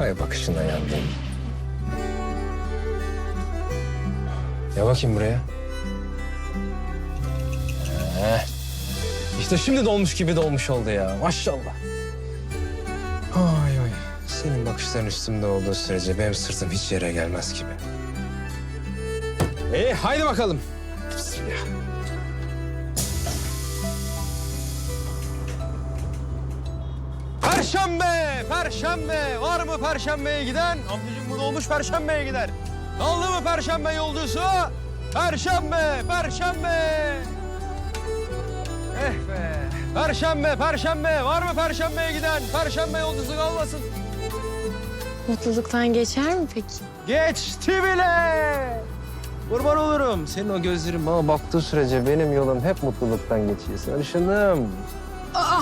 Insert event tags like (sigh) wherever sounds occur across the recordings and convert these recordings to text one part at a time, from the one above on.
Ay bakışına yandım. Ya bakayım buraya. Heh. İşte şimdi dolmuş gibi dolmuş oldu ya. Maşallah. Ay ay. Senin bakışların üstümde olduğu sürece benim sırtım hiç yere gelmez gibi. İyi haydi bakalım. Bismillah. Perşembe, Perşembe. Var mı Perşembe'ye giden? Amcacığım bu dolmuş Perşembe'ye gider. Kaldı mı Perşembe yolcusu? Perşembe, Perşembe. Eh be. Perşembe, Perşembe. Var mı Perşembe'ye giden? Perşembe yolcusu kalmasın. Mutluluktan geçer mi peki? Geçti bile. Kurban olurum. Senin o gözlerin bana baktığı sürece benim yolum hep mutluluktan geçiyor. Sarışınım. Aa!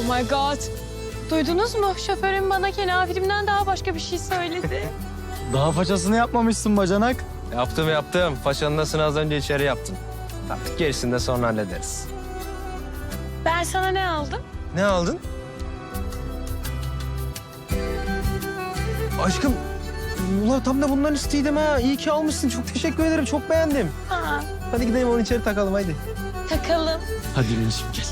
Oh my god. Duydunuz mu? Şoförüm bana kenafirimden daha başka bir şey söyledi. (laughs) Daha façasını yapmamışsın bacanak. Yaptım yaptım. Paşanın nasıl az önce içeri yaptım. Artık gerisini de sonra hallederiz. ben sana ne aldım? Ne aldın? Aşkım, ulan tam da bundan isteydim ha. İyi ki almışsın. Çok teşekkür ederim. Çok beğendim. Aa, Hadi gidelim onu içeri takalım haydi. takalım. Hadi Yunus'um gel.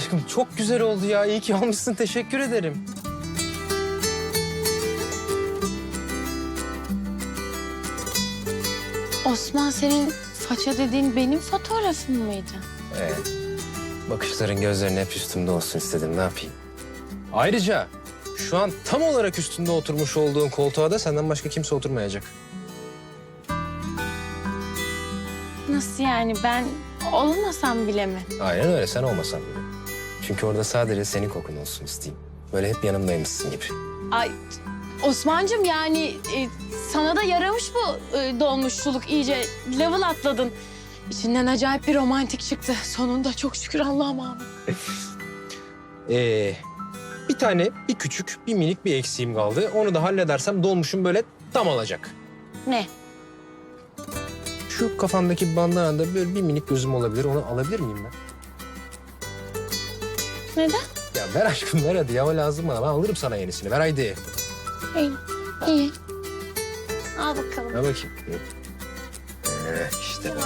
Aşkım çok güzel oldu ya. İyi ki almışsın. Teşekkür ederim. Osman senin faça dediğin benim fotoğrafım mıydı? Ee, bakışların gözlerin hep üstümde olsun istedim. Ne yapayım? Ayrıca şu an tam olarak üstünde oturmuş olduğun koltuğa da senden başka kimse oturmayacak. Nasıl yani ben olmasam bile mi? Aynen öyle sen olmasan bile. Çünkü orada sadece senin kokun olsun isteyeyim. Böyle hep yanımdaymışsın gibi. Ay Osman'cığım yani e, sana da yaramış bu e, dolmuşçuluk. iyice level atladın. İçinden acayip bir romantik çıktı. Sonunda çok şükür Allah'ıma. (laughs) Ee, bir tane, bir küçük, bir minik bir eksiğim kaldı. Onu da halledersem dolmuşum böyle tam olacak. Ne? Şu kafamdaki bandanada böyle bir minik gözüm olabilir. Onu alabilir miyim ben? Neden? Ya ver aşkım ver hadi ya o lazım bana. Ben alırım sana yenisini. Ver haydi. İyi. İyi. Al bakalım. Ver bakayım. Evet işte bak.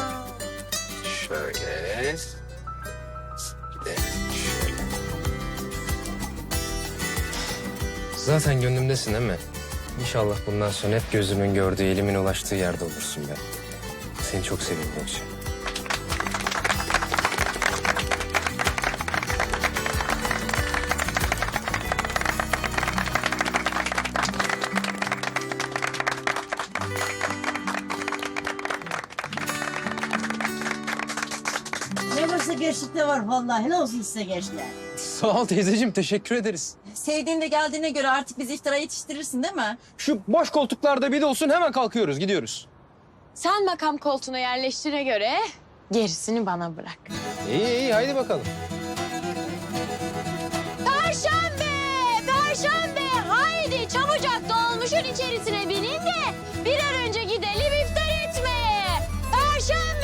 Şöyle. Şöyle. Zaten gönlümdesin değil mi? İnşallah bundan sonra hep gözümün gördüğü, elimin ulaştığı yerde olursun ben. Seni çok seviyorum Gökçe. Var vallahi. Ne olsun size gençler. Sağ ol teyzeciğim, teşekkür ederiz. Sevdiğinde geldiğine göre artık bizi iftara yetiştirirsin değil mi? Şu boş koltuklarda bir de olsun hemen kalkıyoruz, gidiyoruz. Sen makam koltuğuna yerleştire göre gerisini bana bırak. İyi iyi, haydi bakalım. Perşembe! Perşembe! Haydi çabucak dolmuşun içerisine binin de bir an önce gidelim iftar etmeye. Perşembe!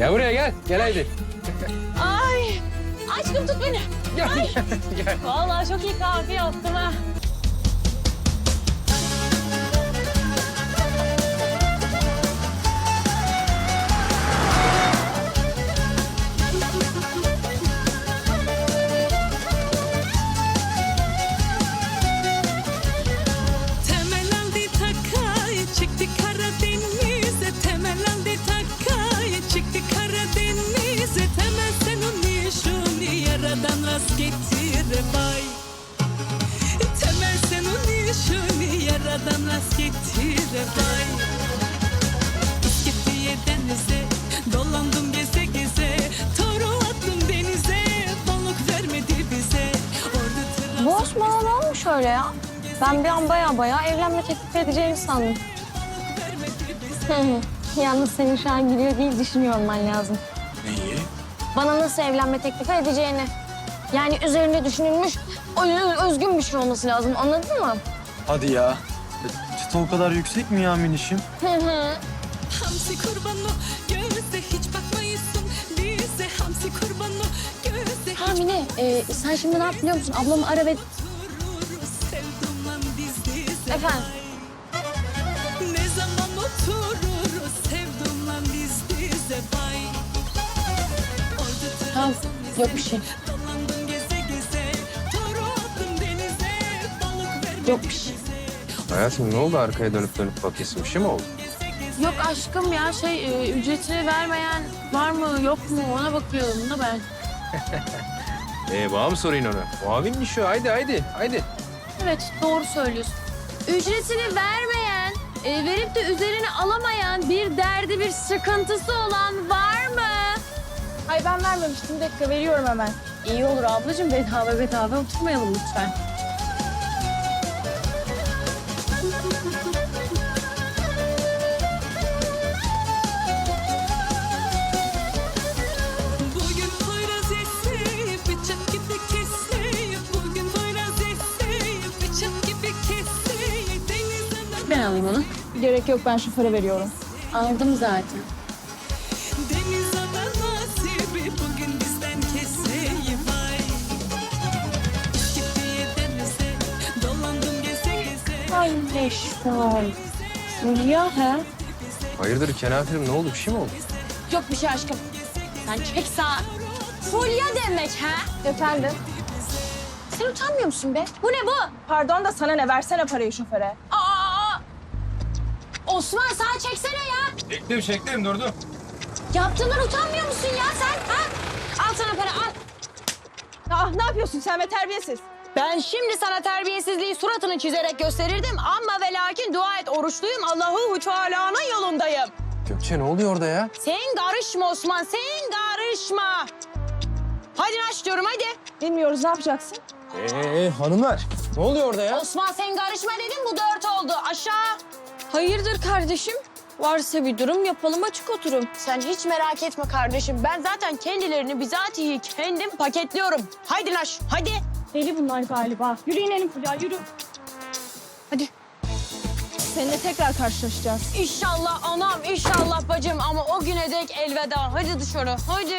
Gel buraya gel, gel haydi. Ay! Aşkım tut beni. Gel, Ay! (laughs) gel. Vallahi çok iyi kahve yaptım ha. Osman ne olmuş öyle ya? Ben bir an baya baya evlenme teklif edeceğini sandım. Hı hı. Yalnız senin şu an gülüyor değil düşünüyor olman lazım. Neyi? Bana nasıl evlenme teklifi edeceğini. Yani üzerinde düşünülmüş, özgün bir şey olması lazım. Anladın mı? Hadi ya. Çıta o kadar yüksek mi ya minişim? Hı hı. Hamsi kurbanı gözde Mine, e, sen şimdi ne yap biliyor musun? Ablamı ara ve... Efendim? Ne zaman otururuz sevdumla diz dize bay Orada Tamam, yok bir şey. Dolandım geze geze Toru attım denize Balık vermedim Yok bir şey. Hayatım ne oldu arkaya dönüp dönüp bakıyorsun? Bir şey mi oldu? Yok aşkım ya şey e, ücretini vermeyen var mı yok mu ona bakıyorum da ben. (laughs) Ee, bana mı sorayım onu? Muavin şu. Haydi haydi haydi. Evet doğru söylüyorsun. Ücretini vermeyen, e, verip de üzerine alamayan bir derdi bir sıkıntısı olan var mı? Ay ben vermemiştim bir dakika veriyorum hemen. İyi olur ablacığım bedava bedava oturmayalım lütfen. Alayım onu. Gerek yok ben şoföre veriyorum. Aldım zaten. deniz ana nasibi. Bugün bizden kesse, vay. Gitti denize, dolandım geze geze. Ay Neşter. Ya he? Hayırdır kenafirim ne oldu? Bir şey mi oldu? Yok bir şey aşkım. Sen çek sağa. Fulya demek ha? Efendim? Sen utanmıyor musun be? Bu ne bu? Pardon da sana ne versene parayı şoföre. Osman sağa çeksene ya. Çektim çektim durdum. Yaptığından utanmıyor musun ya sen? Ha? Al sana para al. Ah ne yapıyorsun sen be terbiyesiz. Ben şimdi sana terbiyesizliği suratını çizerek gösterirdim ama ve lakin dua et oruçluyum. Allahu Teala'nın yolundayım. Gökçe ne oluyor orada ya? Sen karışma Osman, sen karışma. Hadi aç diyorum hadi. Bilmiyoruz ne yapacaksın? Ee hanımlar ne oluyor orada ya? Osman sen karışma dedim bu dört oldu. Aşağı. Hayırdır kardeşim? Varsa bir durum yapalım açık oturum. Sen hiç merak etme kardeşim. Ben zaten kendilerini bizatihi kendim paketliyorum. Haydi Naş, hadi. Deli bunlar galiba. Yürü inelim Fulya yürü. Hadi. Seninle tekrar karşılaşacağız. İnşallah anam, inşallah bacım ama o güne dek elveda. Hadi dışarı, hadi.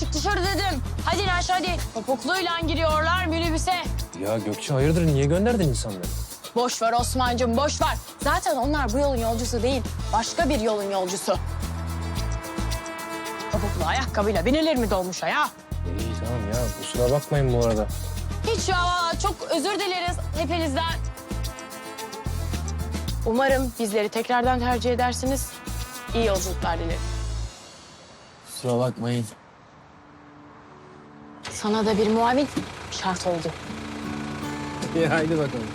Çık dışarı dedim. Hadi Naş hadi. Topukluyla giriyorlar minibüse. Ya Gökçe hayırdır niye gönderdin insanları? Boş ver Osman'cığım, boş ver. Zaten onlar bu yolun yolcusu değil, başka bir yolun yolcusu. Topuklu ayakkabıyla binilir mi dolmuşa ya? İyi tamam ya kusura bakmayın bu arada. Hiç ya çok özür dileriz hepinizden. Umarım bizleri tekrardan tercih edersiniz. İyi yolculuklar dilerim. Kusura bakmayın. Sana da bir muavin şart oldu. İyi haydi bakalım.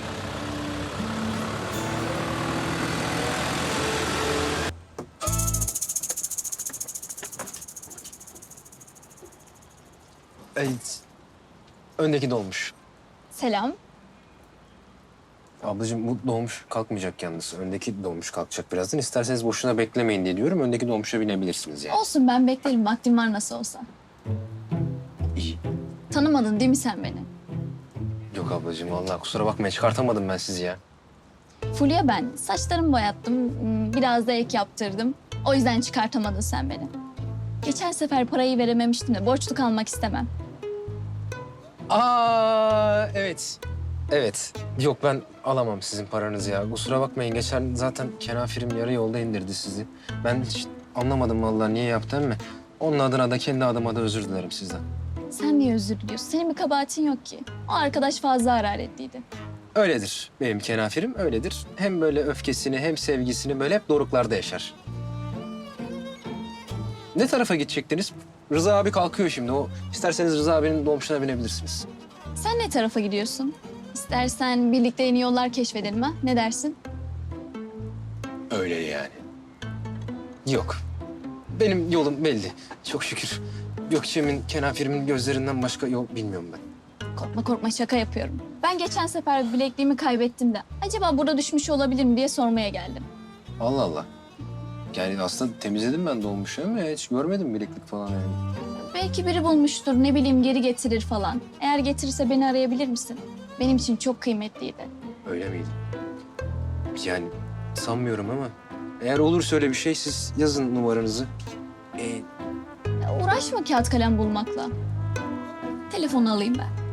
Evet. Öndeki dolmuş. Selam. Ablacığım bu dolmuş kalkmayacak yalnız. Öndeki dolmuş kalkacak birazdan. İsterseniz boşuna beklemeyin diye diyorum. Öndeki dolmuşa binebilirsiniz yani. Olsun ben beklerim. Vaktim var nasıl olsa. İyi. Tanımadın değil mi sen beni? Yok ablacığım vallahi kusura bakmayın çıkartamadım ben sizi ya. Fulya ben. Saçlarımı boyattım. Biraz da ek yaptırdım. O yüzden çıkartamadın sen beni. Geçen sefer parayı verememiştim de borçlu kalmak istemem. Aa evet. Evet. Yok ben alamam sizin paranızı ya. Kusura bakmayın. Geçen zaten kenafirim yarı yolda indirdi sizi. Ben hiç anlamadım vallahi niye yaptı mı? Onun adına da kendi adıma da özür dilerim sizden. Sen niye özür diliyorsun? Senin bir kabahatin yok ki. O arkadaş fazla hararetliydi. Öyledir benim kenafirim öyledir. Hem böyle öfkesini hem sevgisini böyle hep doruklarda yaşar. Ne tarafa gidecektiniz? Rıza abi kalkıyor şimdi. O isterseniz Rıza abinin dolmuşuna binebilirsiniz. Sen ne tarafa gidiyorsun? İstersen birlikte yeni yollar keşfedelim ha? Ne dersin? Öyle yani. Yok. Benim yolum belli. Çok şükür. Gökçe'min, kenafirimin gözlerinden başka yol bilmiyorum ben. Korkma korkma şaka yapıyorum. Ben geçen sefer bilekliğimi kaybettim de acaba burada düşmüş olabilir mi diye sormaya geldim. Allah Allah. Yani aslında temizledim ben dolmuşu ama hiç görmedim bileklik falan yani. Belki biri bulmuştur, ne bileyim geri getirir falan. Eğer getirirse beni arayabilir misin? Benim için çok kıymetliydi. Öyle miydi? Yani sanmıyorum ama eğer olursa öyle bir şey siz yazın numaranızı. Ee, Ya uğraşma kağıt kalem bulmakla. Telefonu alayım ben.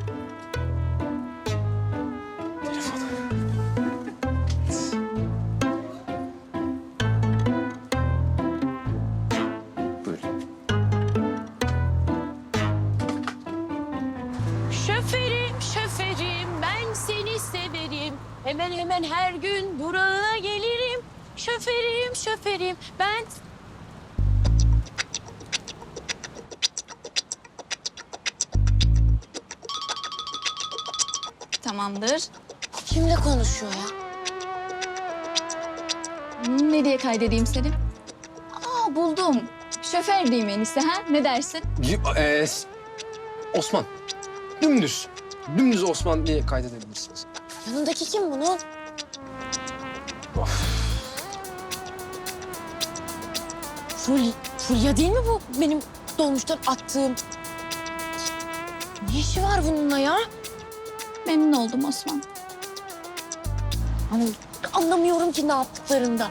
Hemen her gün durağına gelirim. Şoförüm, şoförüm ben... Tamamdır. Kimle konuşuyor ya? Ne diye kaydedeyim seni? Aa buldum. Şoför diyeyim en iyisi ha? Ne dersin? Ee, Osman. Dümdüz. Dümdüz Osman diye kaydedebilirsiniz. Yanındaki kim bunun? Ful, Fulya değil mi bu benim dolmuştan attığım? Ne işi var bununla ya? Memnun oldum Osman. Hani anlamıyorum ki ne yaptıklarından.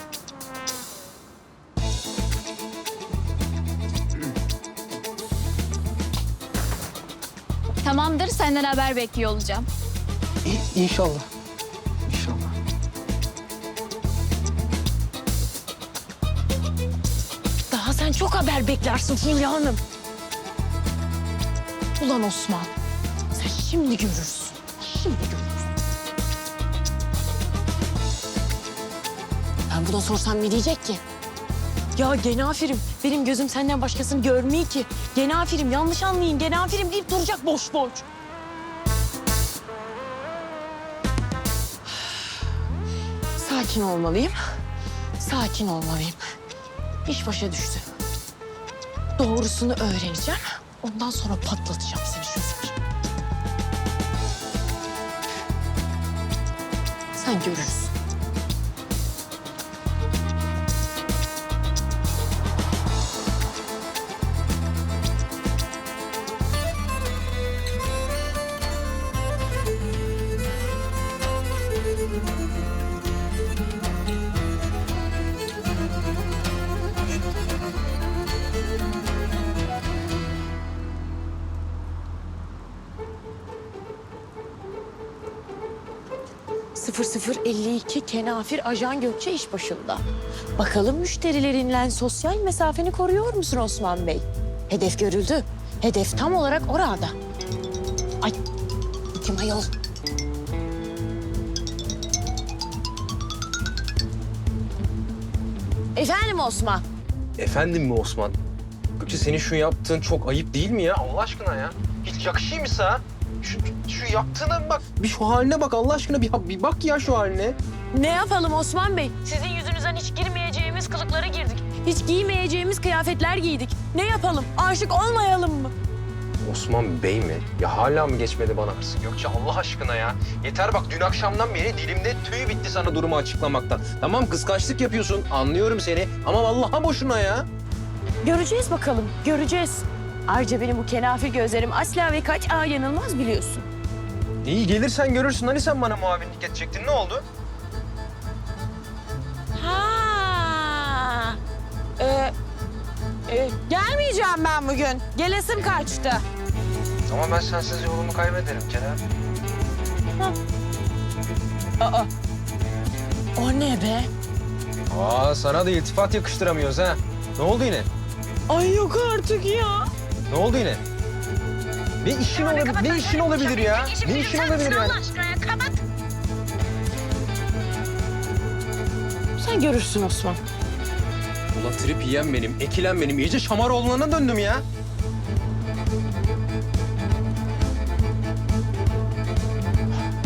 Tamamdır senden haber bekliyor olacağım. İnşallah. Sen çok haber beklersin Fulya Hanım. Ulan Osman, sen şimdi görürsün. Şimdi görürsün. Ben buna sorsam ne diyecek ki? Ya genafirim, benim gözüm senden başkasını görmüyor ki. Genafirim, yanlış anlayın, genafirim deyip duracak boş boş. (sighs) Sakin olmalıyım. Sakin olmalıyım. İş başa düştü. Doğrusunu öğreneceğim. Ondan sonra patlatacağım seni şoför. Sen görürsün. ...0052 Kenafir Ajan Gökçe iş başında. Bakalım müşterilerinle sosyal mesafeni koruyor musun Osman Bey? Hedef görüldü. Hedef tam olarak orada. Ay, kim ayol? Efendim Osman? Efendim mi Osman? Gökçe senin şu yaptığın çok ayıp değil mi ya? Allah aşkına ya. Hiç yakışıyor mu sana? Şu, şu yaptığına bak. Bir şu haline bak Allah aşkına. Bir, bir bak ya şu haline. Ne yapalım Osman Bey? Sizin yüzünüzden hiç girmeyeceğimiz kılıklara girdik. Hiç giymeyeceğimiz kıyafetler giydik. Ne yapalım? Aşık olmayalım mı? Osman Bey mi? Ya hala mı geçmedi bana hırsın? Gökçe Allah aşkına ya. Yeter bak dün akşamdan beri dilimde tüy bitti sana durumu açıklamaktan. Tamam kıskançlık yapıyorsun anlıyorum seni ama vallahi boşuna ya. Göreceğiz bakalım, göreceğiz. Ayrıca benim bu kenafir gözlerim asla ve kaç a yanılmaz biliyorsun. İyi gelirsen görürsün. Hani sen bana muavinlik edecektin ne oldu? Ha. Ee, e, gelmeyeceğim ben bugün. Gelesim kaçtı. Ama ben sensiz yolumu kaybederim Kerem. Aa. O ne be? Aa sana da iltifat yakıştıramıyoruz ha. Ne oldu yine? Ay yok artık ya. Ne oldu yine? Ne işin olabilir? Ne işin olabilir ya? Ne işin olabilir yani? Sen görürsün Osman. Ulan trip yiyen benim, ekilen benim. İyice Şamaroğlu'na döndüm ya.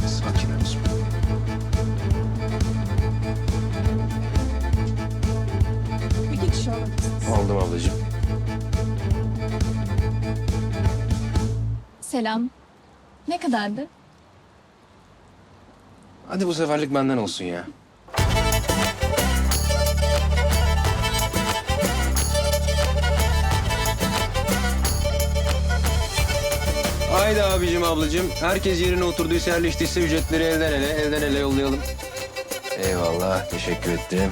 Sakin ol Osman. Bir geçiş olabilir. Aldım ablacığım. Selam. Ne kadardı? Hadi bu seferlik benden olsun ya. Haydi abicim ablacığım. Herkes yerine oturduysa yerleştiyse ücretleri elden ele, elden ele yollayalım. Eyvallah, teşekkür ettim.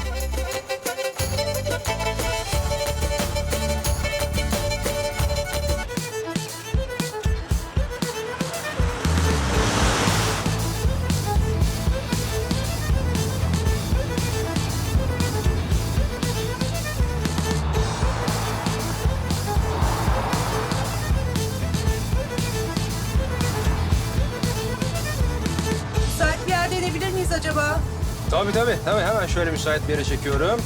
Şöyle müsait bir yere çekiyorum.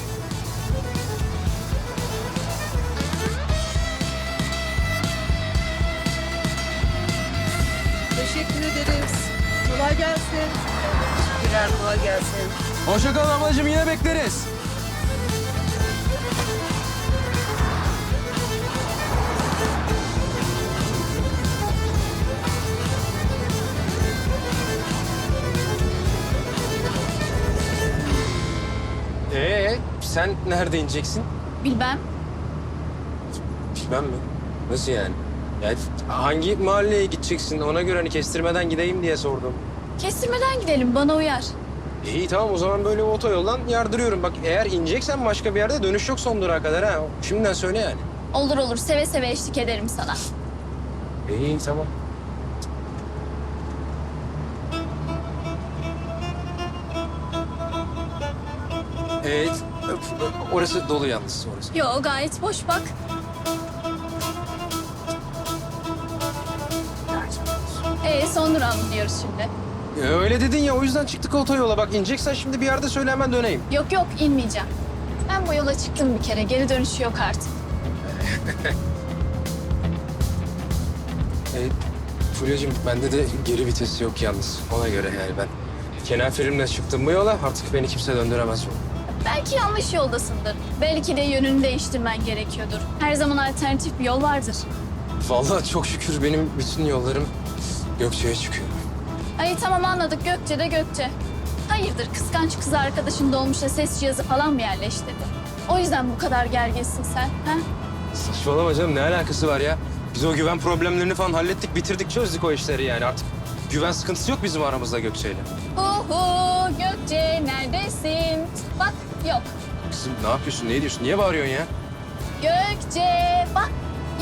Teşekkür ederiz. Kolay gelsin. Teşekkürler, kolay gelsin. Hoşça kal ablacığım, yine bekleriz. Sen nerede ineceksin? Bilmem. Ben mi? Nasıl yani? Ya hangi mahalleye gideceksin? Ona göre hani kestirmeden gideyim diye sordum. Kestirmeden gidelim bana uyar. İyi tamam o zaman böyle otoyoldan yardırıyorum. Bak eğer ineceksen başka bir yerde dönüş yok son durağa kadar ha. Şimdiden söyle yani. Olur olur seve seve eşlik ederim sana. İyi tamam. Evet. Orası dolu yalnız orası. Yo gayet boş bak. Ee son durağa mı gidiyoruz şimdi? E, Öyle dedin ya o yüzden çıktık otoyola. Bak ineceksen şimdi bir yerde söyle hemen döneyim. Yok yok inmeyeceğim. Ben bu yola çıktım bir kere geri dönüşü yok artık. (laughs) E, Fulya'cığım bende de geri vites yok yalnız. Ona göre yani ben kenafirimle çıktım bu yola artık beni kimse döndüremez. Belki yanlış yoldasındır. Belki de yönünü değiştirmen gerekiyordur. Her zaman alternatif bir yol vardır. Vallahi çok şükür benim bütün yollarım Gökçe'ye çıkıyor. Ay tamam anladık Gökçe de Gökçe. Hayırdır kıskanç kız arkadaşın dolmuşa ses cihazı falan mı yerleştirdi? O yüzden bu kadar gerginsin sen. Ha? Saçmalama canım ne alakası var ya? Biz o güven problemlerini falan hallettik, bitirdik, çözdük o işleri yani. Artık güven sıkıntısı yok bizim aramızda Gökçe'yle. Uhu Gökçe neredesin? Bak yok. Kızım ne yapıyorsun, ne ediyorsun? Niye bağırıyorsun ya? Gökçe bak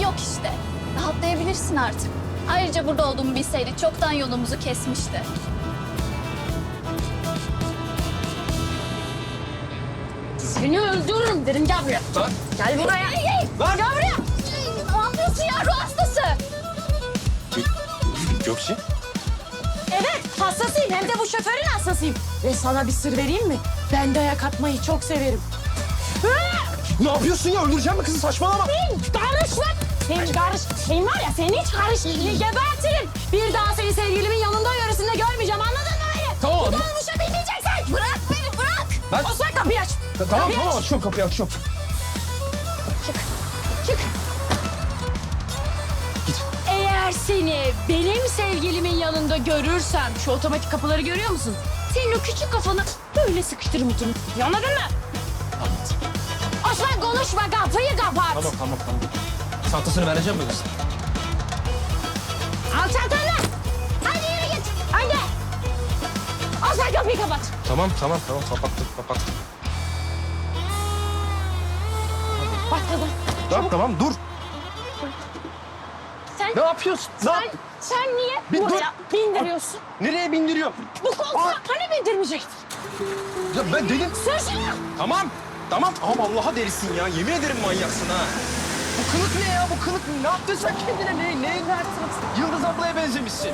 yok işte. Rahatlayabilirsin artık. Ayrıca burada olduğumu bilseydi çoktan yolumuzu kesmişti. Seni öldürürüm dedim gel buraya. Lan! Gel buraya. Lan! Gel buraya. Ne yapıyorsun ya ruh hastası? Gökçe? Evet hassasıyım hem de bu şoförün hassasıyım. Ve sana bir sır vereyim mi? Ben dayak atmayı çok severim. Ne yapıyorsun ya? Öldüreceğim mi kızı? Saçmalama. Karış lan! Sen karış. Sen var ya sen hiç karış. Gebertirim. Bir daha seni sevgilimin yanında yöresinde görmeyeceğim anladın mı beni? Tamam. Bu dolmuşa binmeyeceksin. Bırak beni bırak. Ben- Osman kapıyı aç. Tamam Kapıyı tamam aç. açıyorum kapıyı açıyorum. Seni benim sevgilimin yanında görürsem şu otomatik kapıları görüyor musun? Senin o küçük kafanı böyle sıkıştırırım ikini. Anladın mı? Osman konuşma kapıyı kapat. Tamam tamam tamam. Çantasını vereceğim mi kız? Al çantanı. Hadi yürü git. Haydi. Osman kapıyı kapat. Tamam tamam tamam kapattım kapattım. Başladım. Tamam tamam dur. Ne yapıyorsun? Ne sen, yap- sen niye Bir dur. buraya bindiriyorsun? Nereye bindiriyorum? Bu koltuğa hani bindirmeyecektin? Ya ben dedim. Sür şunu. Tamam. Tamam. Ama Allah'a delisin ya. Yemin ederim manyaksın ha. Bu kılık ne ya? Bu kılık ne? Ne yaptın sen kendine? Ne? Ne? Yıldız ablaya benzemişsin.